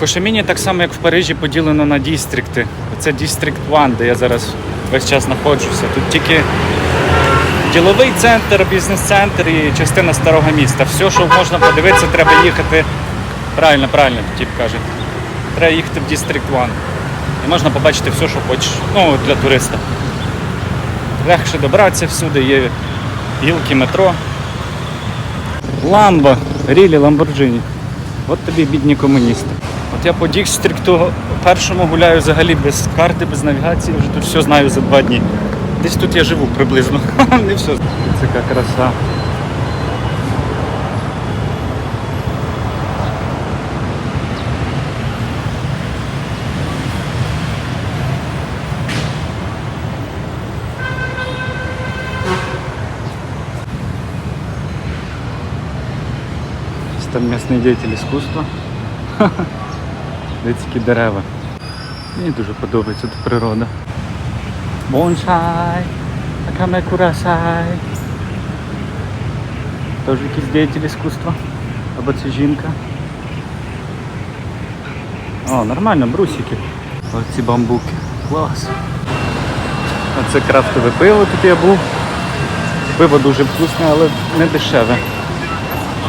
В так само, як в Парижі, поділено на дістрикти. Це Дістрикт 1, де я зараз весь час знаходжуся. Тут тільки діловий центр, бізнес-центр і частина старого міста. Все, що можна подивитися, треба їхати. Правильно, правильно, тип каже. Треба їхати в Дістрикт 1. І можна побачити все, що хочеш. Ну, для туриста. Легше добратися всюди, є гілки метро. Ламбо, рілі Ламборджині. От тобі бідні комуністи. От я по Дікстрікту першому гуляю взагалі без карти, без навігації, вже тут все знаю за два дні. Десь тут я живу приблизно. Не все. Це яка краса. Там місний діятель іскусства. Дивіться, які дерева. Мені дуже подобається тут природа. Бонсай, акаме курасай. Теж якийсь діятель іскусства. Або це жінка. О, нормально, брусики. Оці бамбуки. Клас. Оце крафтове пиво тут я був. Пиво дуже вкусне, але не дешеве.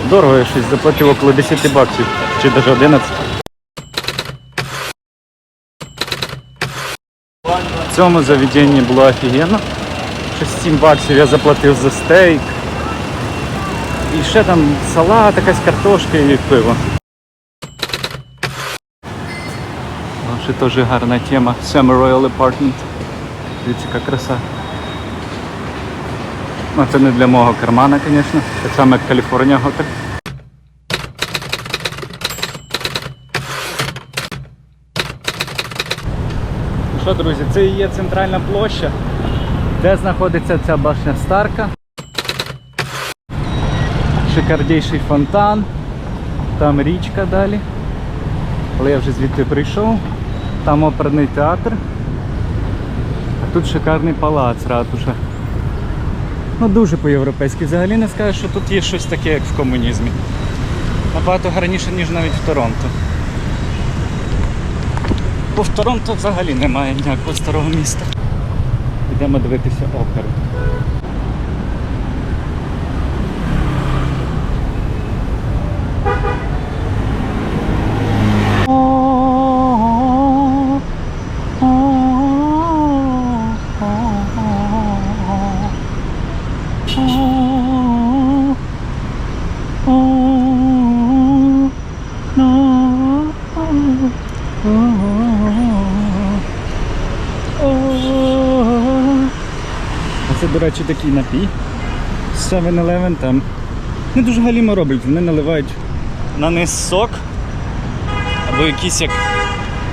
Дорого я щось заплатив около 10 баксів, чи навіть 11. В цьому заведенні було офігенно. Щось 7 баксів я заплатив за стейк. І ще там салат, якась картошка і пиво. Ще теж гарна тема. Summer Royal Apartment. Дивіться, яка краса. Ну, це не для мого кармана, звісно. Так само як Каліфорнія готель. Що, друзі, це і є центральна площа, де знаходиться ця башня Старка. Шикардійший фонтан, там річка далі. Але я вже звідти прийшов. Там оперний театр. А тут шикарний палац, ратуша. Ну дуже по-європейськи. Взагалі не скажеш, що тут є щось таке, як в комунізмі. Набагато гарніше, ніж навіть в Торонто. Бо в Торонто взагалі немає ніякого старого міста. Йдемо дивитися оперу. Речі, такий напій. 7-Eleven там. Не дуже галімо роблять, вони наливають на низ сок або якісь як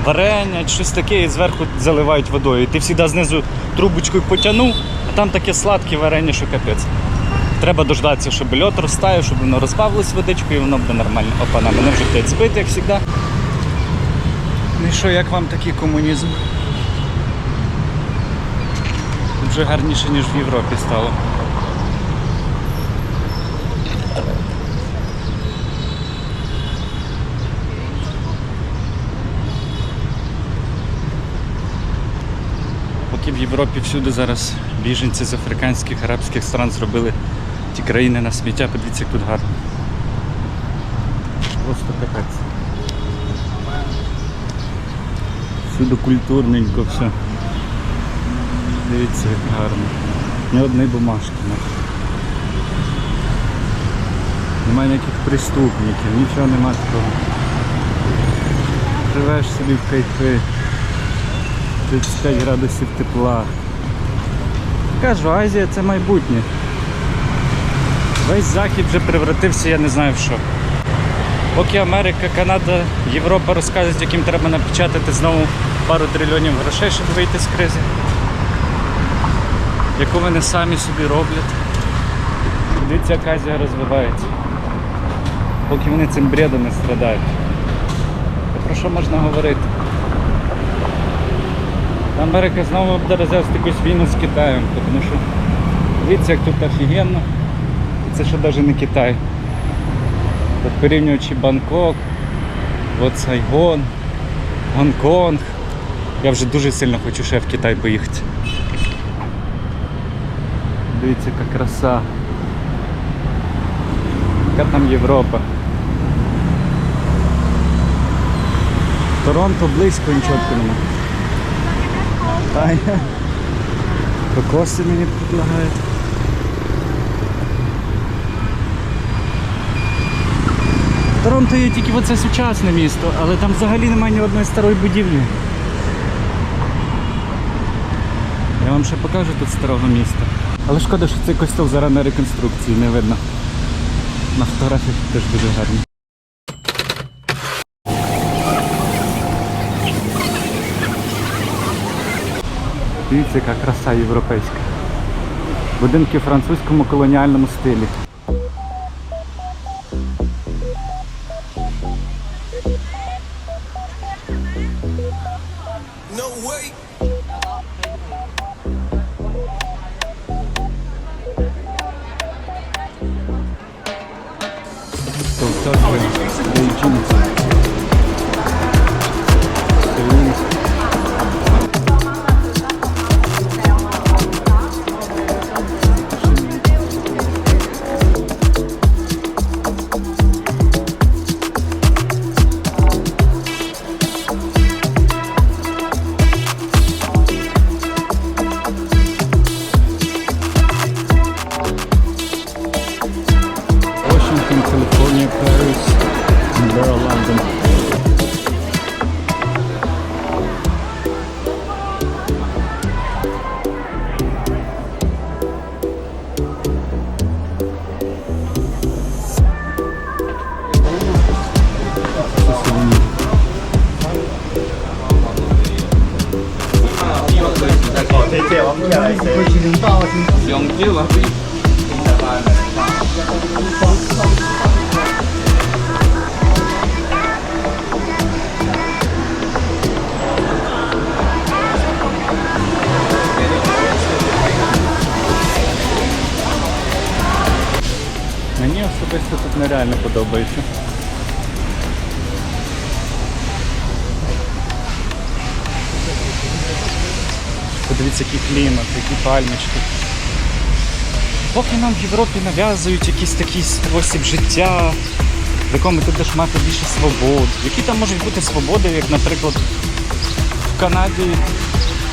варення, щось таке, і зверху заливають водою. І ти завжди знизу трубочкою потягнув, а там таке сладке варення, що капець. Треба дождатися, щоб льот розтаяв, щоб воно розбавилось водичкою і воно буде нормально. Опа, на мене вже хтось збити, як завжди. Ну і що, як вам такий комунізм? Тут вже гарніше, ніж в Європі стало. Поки в Європі всюди зараз біженці з африканських, арабських стран зробили ті країни на сміття, подивіться, як тут гарно. Просто капець. Всюди культурненько все. Дивіться, як гарно. Ні одної бумажки. навіть. Немає ніяких преступників, нічого нема такого. Живеш собі в кайфи. 35 градусів тепла. Кажу, Азія це майбутнє. Весь захід вже превратився, я не знаю в що. Поки Америка, Канада, Європа розказують, яким треба напечатати знову пару трильйонів грошей, щоб вийти з кризи. Яку вони самі собі роблять. Дивіться, як Азія розвивається. Поки вони цим бредом не страдають. Про що можна говорити? Америка знову буде розв'язати якусь війну з Китаєм, тому що дивіться, як тут офігенно. І це ще навіть не Китай. От порівнюючи Бангкок, От Сайгон, Гонконг. Я вже дуже сильно хочу ще в Китай поїхати. Дивіться, яка краса. Яка там Європа. Торонто близько нічого нема. Та. Кокоси мені предлагають. Торонто є тільки оце сучасне місто, але там взагалі немає ні одної старої будівлі. Я вам ще покажу тут старого міста. Але шкода, що цей костюм зараз на реконструкції не видно. На фотографіях теж дуже гарні. Дивіться, яка краса європейська. Будинки в французькому колоніальному стилі. Мені особисто тут нереально подобається. Подивіться, який клімат, які пальмочки. Поки нам в Європі нав'язують якийсь такий спосіб життя, в якому ти будеш мати більше свобод. Які там можуть бути свободи, як, наприклад, в Канаді,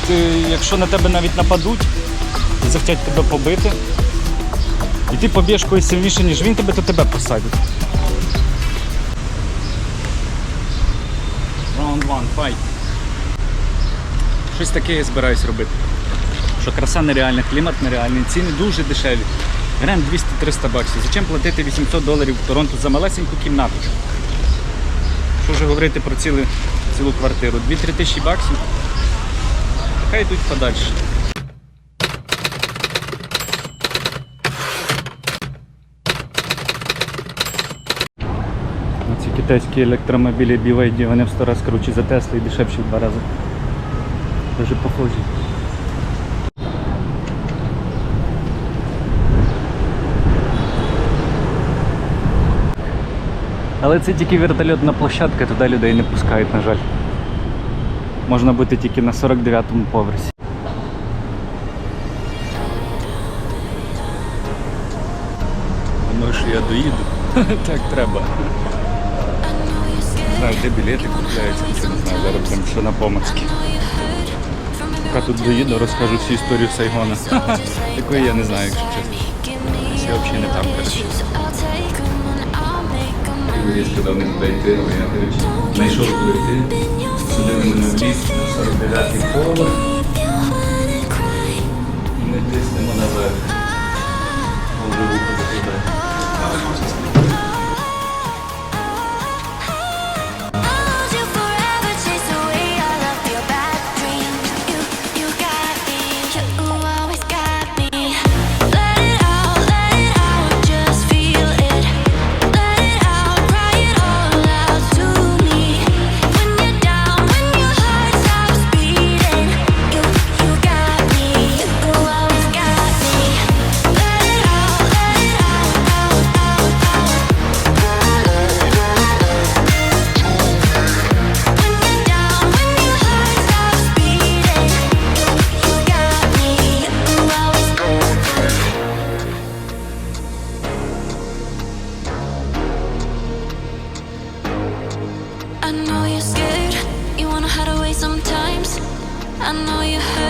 ти, якщо на тебе навіть нападуть і захотять тебе побити, і ти поб'єш когось сильніше, ніж він тебе, то тебе посадять. Round one, fight. Щось таке я збираюсь робити. Що краса нереальна, клімат нереальний, ціни дуже дешеві. Грем 200-300 баксів. Зачем платити 800 доларів в Торонто за малесеньку кімнату? Що вже говорити про цілу, цілу квартиру? 2-3 тисячі баксів. Хай йдуть подальше. Ці китайські електромобілі BYD, вони в 100 разів круче за Тесли і дешевші в два рази. Дуже похожі. Але це тільки вертольотна площадка, туди людей не пускають, на жаль. Можна бути тільки на 49-му поверсі. Думаю, що я доїду. так треба. Не знаю, де білети купляються, нічого не знаю. Зараз прям що на помацьки. Поки тут доїду, розкажу всю історію Сайгона. Якої я не знаю, якщо чесно. Я взагалі не там, коротше. Я сказав не туди йти, але я коротше, знайшов куди йти. Сюди мене в ліс на 49-й поверх. І ми тиснемо наверх. I know you heard